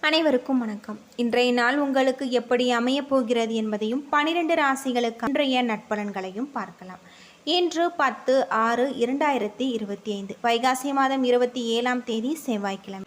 அனைவருக்கும் வணக்கம். இன்றைய நாள் உங்களுக்கு எப்படி அமையப் போகிறது என்பதையும் பனிரெண்டு ராசிகளுக்கு அன்றைய நட்பலன்களையும் பார்க்கலாம். இன்று பத்து ஆறு இரண்டாயிரத்தி இருபத்தி ஐந்து. வைகாசி மாதம் இருபத்தி ஏழாம் தேதி செவ்வாய்க்கிழமை.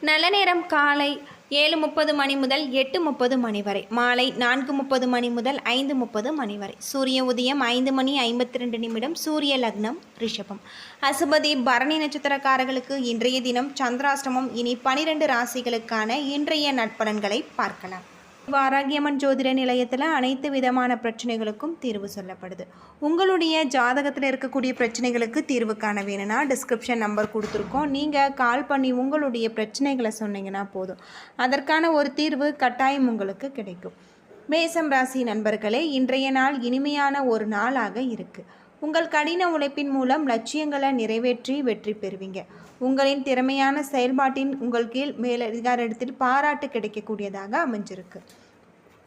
நல்ல நேரம் காலை ஏழு முப்பது மணி முதல் எட்டு முப்பது மணி வரை. மாலை நான்கு முப்பது மணி முதல் ஐந்து முப்பது மணி வரை. சூரிய உதயம் ஐந்து மணி ஐம்பத்தி ரெண்டு நிமிடம் சூரிய லக்னம் ரிஷபம். அசுபதி பரணி நட்சத்திரக்காரர்களுக்கு இன்றைய தினம் சந்திராஷ்டமம். இனி பனிரெண்டு ராசிகளுக்கான இன்றைய நட்பலன்களை பார்க்கலாம். வாராகியம்மன் ஜோதிட நிலையத்தில் அனைத்து விதமான பிரச்சனைகளுக்கும் தீர்வு சொல்லப்படுது. உங்களுடைய ஜாதகத்தில் இருக்கக்கூடிய பிரச்சனைகளுக்கு தீர்வு காண வேணும்னா டிஸ்கிரிப்ஷன் நம்பர் கொடுத்துருக்கோம். நீங்கள் கால் பண்ணி உங்களுடைய பிரச்சனைகளை சொன்னீங்கன்னா போதும். அதற்கான ஒரு தீர்வு கட்டாயம் உங்களுக்கு கிடைக்கும். மேசம் ராசி நண்பர்களே இன்றைய நாள் இனிமையான ஒரு நாளாக இருக்குது உங்கள் கடின உழைப்பின் மூலம் லட்சியங்களை நிறைவேற்றி வெற்றி பெறுவீங்க. உங்களின் திறமையான செயல்பாட்டின் உங்கள் கீழ் மேலதிகாரிடத்தில் பாராட்டு கிடைக்கக்கூடியதாக அமைஞ்சிருக்கு.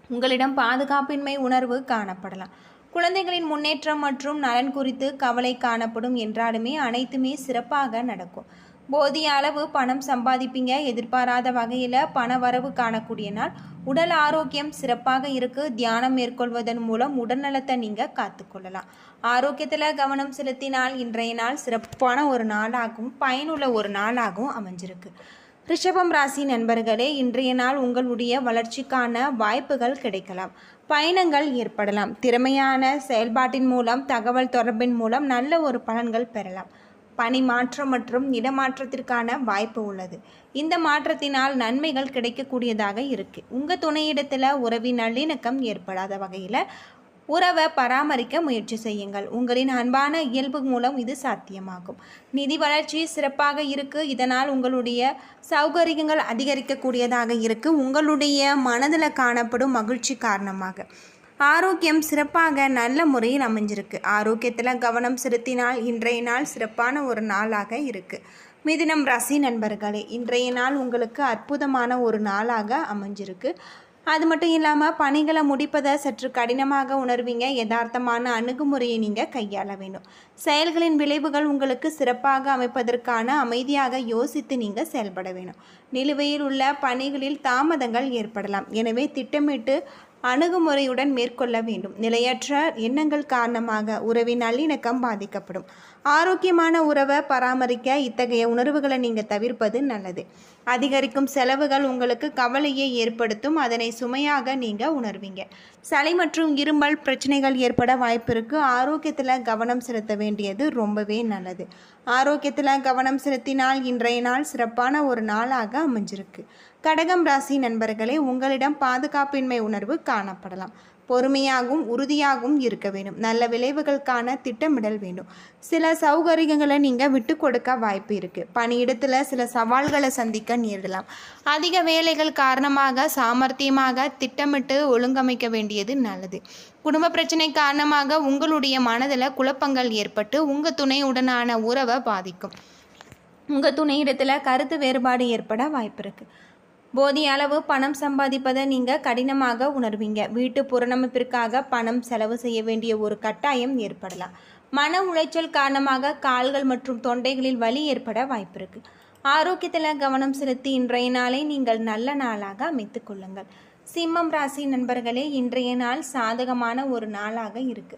உங்களிடம் பாதுகாப்பின்மை உணர்வு காணப்படலாம். குழந்தைகளின் முன்னேற்றம் மற்றும் நலன் குறித்து கவலை காணப்படும் என்றாலுமே அனைத்துமே சிறப்பாக நடக்கும். போதிய அளவு பணம் சம்பாதிப்பீங்க. எதிர்பாராத வகையில் பண வரவு காணக்கூடிய நாள். உடல் ஆரோக்கியம் சிறப்பாக இருக்கு. தியானம் மேற்கொள்வதன் மூலம் உடல்நலத்தை நீங்கள் காத்துக்கொள்ளலாம். ஆரோக்கியத்தில் கவனம் செலுத்தினால் இன்றைய நாள் சிறப்பான ஒரு நாளாகவும் பயனுள்ள ஒரு நாளாகவும் அமைஞ்சிருக்கு. ரிஷபம் ராசி நண்பர்களே இன்றைய நாள் உங்களுடைய வளர்ச்சிக்கான வாய்ப்புகள் கிடைக்கலாம். பயணங்கள் ஏற்படலாம். திறமையான செயல்பாட்டின் மூலம் தகவல் தொடர்பின் மூலம் நல்ல ஒரு பலன்கள் பெறலாம். பணி மாற்றம் மற்றும் இடமாற்றத்திற்கான வாய்ப்பு உள்ளது. இந்த மாற்றத்தினால் நன்மைகள் கிடைக்கக்கூடியதாக இருக்குது உங்கள் துணையிடத்தில் உறவின் நல்லிணக்கம் ஏற்படாத வகையில் உறவை பராமரிக்க முயற்சி செய்யுங்கள். உங்களின் அன்பான இயல்பு மூலம் இது சாத்தியமாகும். நிதி வளர்ச்சி சிறப்பாக இருக்கு. இதனால் உங்களுடைய சௌகரியங்கள் அதிகரிக்கக்கூடியதாக இருக்கு. உங்களுடைய மனதில் காணப்படும் மகிழ்ச்சி காரணமாக. ஆரோக்கியம் சிறப்பாக நல்ல முறையில் அமைஞ்சிருக்கு. ஆரோக்கியத்தில் கவனம் செலுத்தினால் இன்றைய நாள் சிறப்பான ஒரு நாளாக இருக்குது மிதினம் ராசி நண்பர்களே இன்றைய நாள் உங்களுக்கு அற்புதமான ஒரு நாளாக அமைஞ்சிருக்கு. அது மட்டும் இல்லாமல் பணிகளை முடிப்பதை சற்று கடினமாக உணர்வீங்க. யதார்த்தமான அணுகுமுறையை நீங்கள் கையாள வேண்டும். செயல்களின் விளைவுகள் உங்களுக்கு சிறப்பாக அமைப்பதற்கான அமைதியாக யோசித்து நீங்கள் செயல்பட வேணும் நிலுவையில் உள்ள பணிகளில் தாமதங்கள் ஏற்படலாம். எனவே திட்டமிட்டு அணுகுமுறையுடன் மேற்கொள்ள வேண்டும். நிலையற்ற எண்ணங்கள் காரணமாக உறவின் நல்லிணக்கம் பாதிக்கப்படும். ஆரோக்கியமான உறவை பராமரிக்க இத்தகைய உணர்வுகளை நீங்கள் தவிர்ப்பது நல்லது. அதிகரிக்கும் செலவுகள் உங்களுக்கு கவலையை ஏற்படுத்தும். அதனை சுமையாக நீங்கள் உணர்வீங்க. சளி மற்றும் இருமல் பிரச்சனைகள் ஏற்பட வாய்ப்பு இருக்குது ஆரோக்கியத்தில் கவனம் செலுத்த வேண்டியது ரொம்பவே நல்லது. ஆரோக்கியத்தில் கவனம் செலுத்தினால் இன்றைய நாள் சிறப்பான ஒரு நாளாக அமைஞ்சிருக்கு. கடகம் ராசி நண்பர்களே உங்களிடம் பாதுகாப்பின்மை உணர்வு காணப்படலாம். பொறுமையாகவும் உறுதியாகவும் இருக்க வேண்டும். நல்ல விளைவுகளுக்கான திட்டமிடல் வேண்டும். சில சௌகரியங்களை நீங்கள் விட்டு கொடுக்க வாய்ப்பு இருக்குது பணியிடத்தில் சில சவால்களை சந்திக்க நேரிடலாம். அதிக வேலைகள் காரணமாக சாமர்த்தியமாக திட்டமிட்டு ஒழுங்கமைக்க வேண்டியது நல்லது. குடும்ப பிரச்சனை காரணமாக உங்களுடைய மனதில் குழப்பங்கள் ஏற்பட்டு உங்கள் துணையுடனான உறவை பாதிக்கும். உங்கள் துணையிடத்தில் கருத்து வேறுபாடு ஏற்பட வாய்ப்பு இருக்குது போதிய அளவு பணம் சம்பாதிப்பதை நீங்கள் கடினமாக உணர்வீங்க. வீட்டு புறநமைப்பிற்காக பணம் செலவு செய்ய வேண்டிய ஒரு கட்டாயம் ஏற்படலாம். மன உளைச்சல் காரணமாக கால்கள் மற்றும் தொண்டைகளில் வலி ஏற்பட வாய்ப்பு இருக்குது ஆரோக்கியத்தில் கவனம் செலுத்தி இன்றைய நாளை நீங்கள் நல்ல நாளாக அமைத்துக் கொள்ளுங்கள். சிம்மம் ராசி நண்பர்களே இன்றைய நாள் சாதகமான ஒரு நாளாக இருக்கு.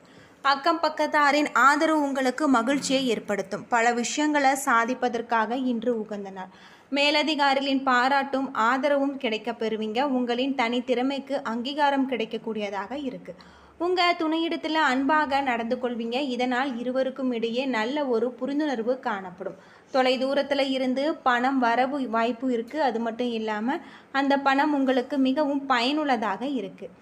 அக்கம் பக்கத்தாரின் ஆதரவு உங்களுக்கு மகிழ்ச்சியை ஏற்படுத்தும். பல விஷயங்களை சாதிப்பதற்காக இன்று உகந்த நாள். மேலதிகாரிகளின் பாராட்டும் ஆதரவும் கிடைக்க பெறுவீங்க. உங்களின் தனித்திறமைக்கு அங்கீகாரம் கிடைக்கக்கூடியதாக இருக்கு. உங்கள் துணையிடத்தில் அன்பாக நடந்து கொள்வீங்க. இதனால் இருவருக்கும் இடையே நல்ல ஒரு புரிந்துணர்வு காணப்படும். தொலை தூரத்தில் இருந்து பணம் வரவு வாய்ப்பு இருக்குது அது மட்டும் இல்லாமல் அந்த பணம் உங்களுக்கு மிகவும் பயனுள்ளதாக இருக்குது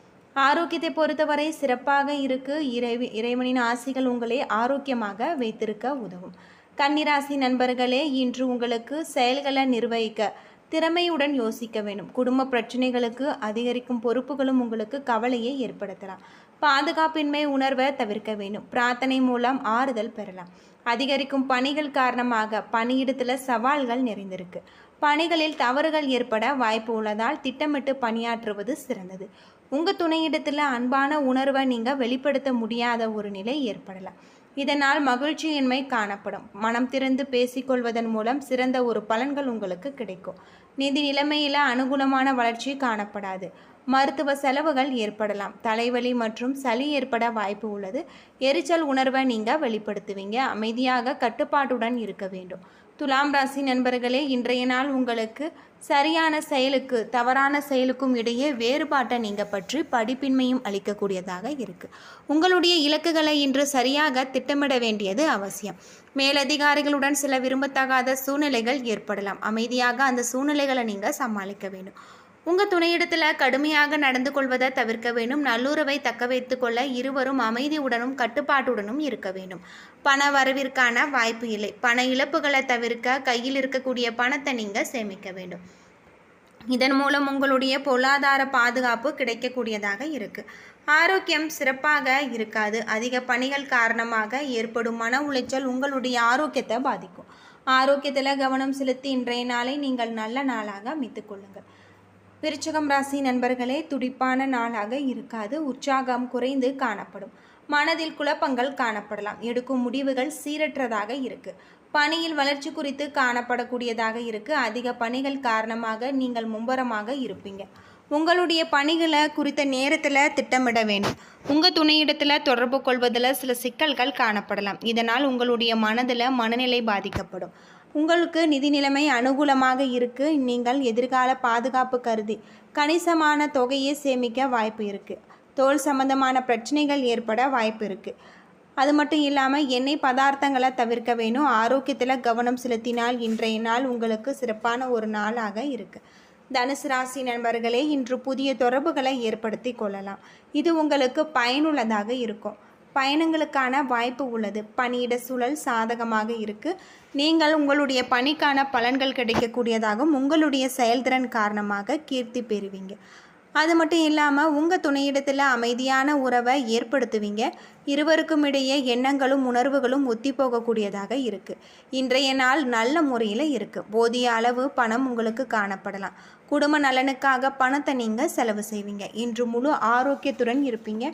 ஆரோக்கியத்தை பொறுத்தவரை சிறப்பாக இருக்கு. இறைவி இறைவனின் ஆசைகள் உங்களை ஆரோக்கியமாக வைத்திருக்க உதவும். கன்னிராசி நண்பர்களே இன்று உங்களுக்கு செயல்களை நிர்வகிக்க திறமையுடன் யோசிக்க வேண்டும். குடும்ப பிரச்சனைகளுக்கு அதிகரிக்கும் பொறுப்புகளும் உங்களுக்கு கவலையை ஏற்படுத்தலாம். பாதுகாப்பின்மை உணர்வை தவிர்க்க வேண்டும். பிரார்த்தனை மூலம் ஆறுதல் பெறலாம். அதிகரிக்கும் பணிகள் காரணமாக பணியிடத்தில் சவால்கள் நிறைந்திருக்கு. பணிகளில் தவறுகள் ஏற்பட வாய்ப்பு உள்ளதால் திட்டமிட்டு பணியாற்றுவது சிறந்தது. உங்கள் துணையிடத்தில் அன்பான உணர்வை நீங்கள் வெளிப்படுத்த முடியாத ஒரு நிலை ஏற்படலாம். இதனால் மகிழ்ச்சியின்மை காணப்படும். மனம் திறந்து பேசிக்கொள்வதன் மூலம் சிறந்த ஒரு பலன்கள் உங்களுக்கு கிடைக்கும். நிதி நிலைமையில் அனுகுணமான வளர்ச்சி காணப்படாது. மருத்துவ செலவுகள் ஏற்படலாம். தலைவலி மற்றும் சளி ஏற்பட வாய்ப்பு உள்ளது. எரிச்சல் உணர்வை நீங்கள் வெளிப்படுத்துவீங்க. அமைதியாக கட்டுப்பாட்டுடன் இருக்க வேண்டும். துலாம் ராசி நண்பர்களே இன்றைய நாள் உங்களுக்கு சரியான செயலுக்கு தவறான செயலுக்கும் இடையே வேறுபாட்டை நீங்கள் பற்றி படிப்பின்மையும் அளிக்கக்கூடியதாக இருக்குது உங்களுடைய இலக்குகளை இன்று சரியாக திட்டமிட வேண்டியது அவசியம். மேலதிகாரிகளுடன் சில விரும்பத்தகாத சூழ்நிலைகள் ஏற்படலாம். அமைதியாக அந்த சூழ்நிலைகளை நீங்கள் சமாளிக்க வேண்டும். உங்கள் துணையிடத்தில் கடுமையாக நடந்து கொள்வதை தவிர்க்க வேண்டும். நல்லுறவை தக்க வைத்து கொள்ள இருவரும் அமைதியுடனும் கட்டுப்பாட்டுடனும் இருக்க வேண்டும். பண வரவிற்கான வாய்ப்பு இல்லை. பண இழப்புகளை தவிர்க்க கையில் இருக்கக்கூடிய பணத்தை நீங்கள் சேமிக்க வேண்டும். இதன் மூலம் உங்களுடைய பொருளாதார பாதுகாப்பு கிடைக்கக்கூடியதாக இருக்குது ஆரோக்கியம் சிறப்பாக இருக்காது. அதிக பணிகள் காரணமாக ஏற்படும் மன உளைச்சல் உங்களுடைய ஆரோக்கியத்தை பாதிக்கும். ஆரோக்கியத்தில் கவனம் செலுத்தி இன்றைய நாளை நீங்கள் நல்ல நாளாக அமைத்துக் கொள்ளுங்கள். விருச்சகம் ராசி நண்பர்களே துடிப்பான நாளாக இருக்காது. உற்சாகம் குறைந்து காணப்படும். மனதில் குழப்பங்கள் காணப்படலாம். எடுக்கும் முடிவுகள் சீரற்றதாக இருக்கு. பணியில் வளர்ச்சி குறித்து காணப்படக்கூடியதாக இருக்கு. அதிக பணிகள் காரணமாக நீங்கள் மும்பரமாக இருப்பீங்க. உங்களுடைய பணிகளை குறித்த நேரத்தில் திட்டமிட வேண்டும். உங்கள் துணையிடத்தில் தொடர்பு கொள்வதில் சில சிக்கல்கள் காணப்படலாம். இதனால் உங்களுடைய மனதில் மனநிலை பாதிக்கப்படும். உங்களுக்கு நிதி நிலைமை அனுகூலமாக இருக்கு. நீங்கள் எதிர்கால பாதுகாப்பு கருதி கணிசமான தொகையை சேமிக்க வாய்ப்பு இருக்குது தோல் சம்பந்தமான பிரச்சனைகள் ஏற்பட வாய்ப்பு இருக்குது அது மட்டும் இல்லாமல் எண்ணெய் பதார்த்தங்களை தவிர்க்க வேணும். ஆரோக்கியத்தில் கவனம் செலுத்தினால் இன்றைய நாள் உங்களுக்கு சிறப்பான ஒரு நாளாக இருக்கு. தனுசு ராசி நண்பர்களே இன்று புதிய தொடர்புகளை ஏற்படுத்தி கொள்ளலாம். இது உங்களுக்கு பயனுள்ளதாக இருக்கும். பயணங்களுக்கான வாய்ப்பு உள்ளது. பணியிட சூழல் சாதகமாக இருக்குது நீங்கள் உங்களுடைய பணிக்கான பலன்கள் கிடைக்கக்கூடியதாகவும் உங்களுடைய செயல்திறன் காரணமாக கீர்த்தி பெறுவீங்க. அது மட்டும் இல்லாமல் உங்கள் துணையிடத்தில் அமைதியான உறவை ஏற்படுத்துவீங்க. இருவருக்கும் இடையே எண்ணங்களும் உணர்வுகளும் ஒத்தி போகக்கூடியதாக இருக்குது இன்றைய நாள் நல்ல முறையில் இருக்குது போதிய அளவு பணம் உங்களுக்கு காணப்படலாம். குடும்ப நலனுக்காக பணத்தை நீங்கள் செலவு செய்வீங்க. இன்று முழு ஆரோக்கியத்துடன் இருப்பீங்க.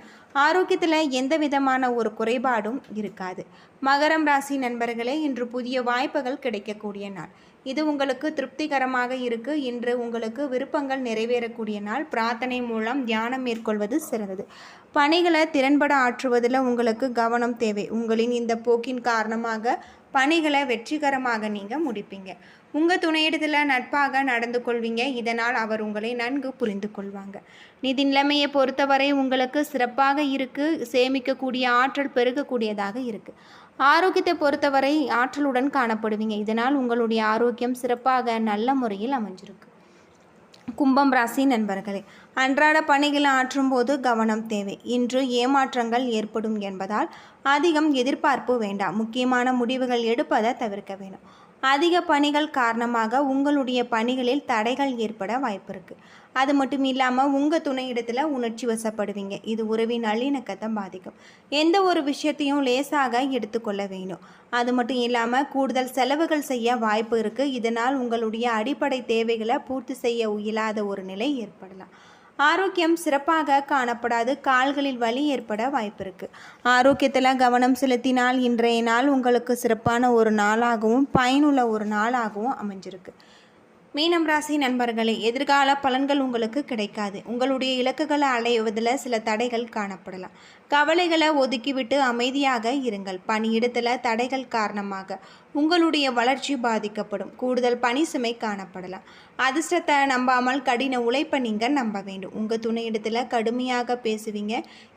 ஆரோக்கியத்தில் எந்த விதமான ஒரு குறைபாடும் இருக்காது. மகரம் ராசி நண்பர்களே இன்று புதிய வாய்ப்புகள் கிடைக்கக்கூடிய நாள். இது உங்களுக்கு திருப்திகரமாக இருக்கு. இன்று உங்களுக்கு விருப்பங்கள் நிறைவேறக்கூடிய நாள். பிரார்த்தனை மூலம் தியானம் மேற்கொள்வது சிறந்தது. பணிகளை திறன்பட ஆற்றுவதில் உங்களுக்கு கவனம் தேவை. உங்களின் இந்த போக்கின் காரணமாக பணிகளை வெற்றிகரமாக நீங்கள் முடிப்பீங்க. உங்கள் துணையிடத்தில் நட்பாக நடந்து கொள்வீங்க. இதனால் அவர் உங்களை நன்கு புரிந்து கொள்வாங்க. நிதி நிலைமையை பொறுத்தவரை உங்களுக்கு சிறப்பாக இருக்குது சேமிக்கக்கூடிய ஆற்றல் பெருகக்கூடியதாக இருக்குது ஆரோக்கியத்தை பொறுத்தவரை ஆற்றலுடன் காணப்படுவீங்க. இதனால் உங்களுடைய ஆரோக்கியம் சிறப்பாக நல்ல முறையில் அமைஞ்சிருக்கு. கும்பம் ராசி நண்பர்களே அன்றாட பணிகளை ஆற்றும் போது கவனம் தேவை. இன்று ஏமாற்றங்கள் ஏற்படும் என்பதால் அதிகம் எதிர்பார்ப்பு வேண்டாம். முக்கியமான முடிவுகள் எடுப்பதை தவிர்க்க வேண்டும். அதிக பணிகள் காரணமாக உங்களுடைய பணிகளில் தடைகள் ஏற்பட வாய்ப்பு இருக்குது அது மட்டும் இல்லாமல் உங்கள் துணையிடத்தில் உணர்ச்சி வசப்படுவீங்க. இது உறவின் நல்லிணக்கத்தை பாதிக்கும். எந்த ஒரு விஷயத்தையும் லேசாக எடுத்துக்கொள்ள வேணும் அது மட்டும் இல்லாமல் கூடுதல் செலவுகள் செய்ய வாய்ப்பு இருக்குது இதனால் உங்களுடைய அடிப்படை தேவைகளை பூர்த்தி செய்ய இயலாத ஒரு நிலை ஏற்படலாம். ஆரோக்கியம் சிறப்பாக காணப்படாது. கால்களில் வலி ஏற்பட வாய்ப்பு இருக்குது ஆரோக்கியத்தில் கவனம் செலுத்தினால் இன்றைய நாள் உங்களுக்கு சிறப்பான ஒரு நாளாகவும் பயனுள்ள ஒரு நாளாகவும் அமைஞ்சிருக்கு. மீனம் ராசி நண்பர்களே எதிர்கால பலன்கள் உங்களுக்கு கிடைக்காது. உங்களுடைய இலக்குகளை அடைவதில் சில தடைகள் காணப்படலாம். கவலைகளை ஒதுக்கிவிட்டு அமைதியாக இருங்கள். பணியிடத்தில் தடைகள் காரணமாக. உங்களுடைய வளர்ச்சி பாதிக்கப்படும். கூடுதல் பணி சுமை காணப்படலாம். அதிர்ஷ்டத்தை நம்பாமல் கடின உழைப்பை நீங்கள் நம்ப வேண்டும். உங்கள் துணையிடத்தில் கடுமையாக பேசுவீங்க.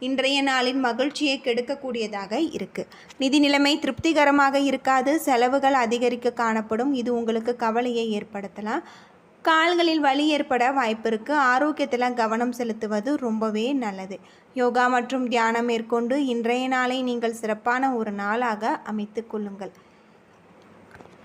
இன்றைய நாளின் மகிழ்ச்சியை கெடுக்கக்கூடியதாக இருக்குது நிதி நிலைமை திருப்திகரமாக இருக்காது. செலவுகள் அதிகரிக்க காணப்படும். இது உங்களுக்கு கவலையை ஏற்படுத்தலாம். கால்களில் வலி ஏற்பட வாய்ப்பு இருக்குது ஆரோக்கியத்தில் கவனம் செலுத்துவது ரொம்பவே நல்லது. யோகா மற்றும் தியானம் மேற்கொண்டு இன்றைய நாளை நீங்கள் சிறப்பான ஒரு நாளாக அமைத்து கொள்ளுங்கள்.